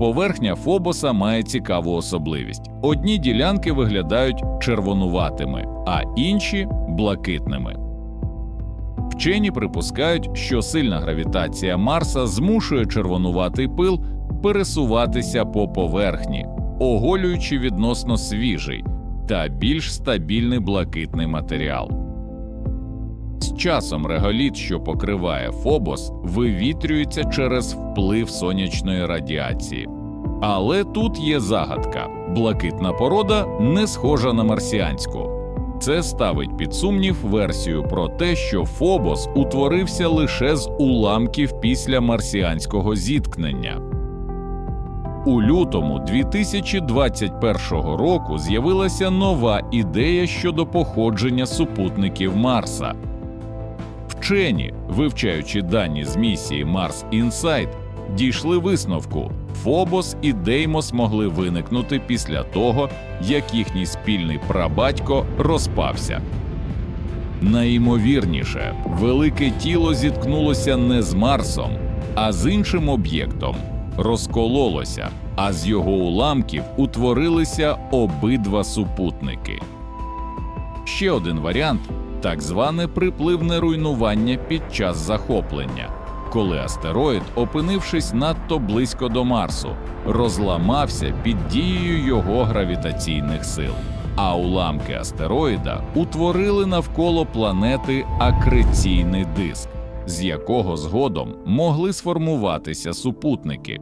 Поверхня Фобоса має цікаву особливість: одні ділянки виглядають червонуватими, а інші блакитними. Вчені припускають, що сильна гравітація Марса змушує червонуватий пил пересуватися по поверхні, оголюючи відносно свіжий та більш стабільний блакитний матеріал. З часом реголіт, що покриває Фобос, вивітрюється через вплив сонячної радіації. Але тут є загадка: блакитна порода не схожа на марсіанську. Це ставить під сумнів версію про те, що Фобос утворився лише з уламків після марсіанського зіткнення. У лютому 2021 року з'явилася нова ідея щодо походження супутників Марса. Вчені, вивчаючи дані з місії Mars Insight, дійшли висновку: Фобос і Деймос могли виникнути після того, як їхній спільний прабатько розпався. Найімовірніше, велике тіло зіткнулося не з Марсом, а з іншим об'єктом, розкололося, а з його уламків утворилися обидва супутники. Ще один варіант так зване припливне руйнування під час захоплення, коли астероїд, опинившись надто близько до Марсу, розламався під дією його гравітаційних сил, а уламки астероїда утворили навколо планети акреційний диск, з якого згодом могли сформуватися супутники.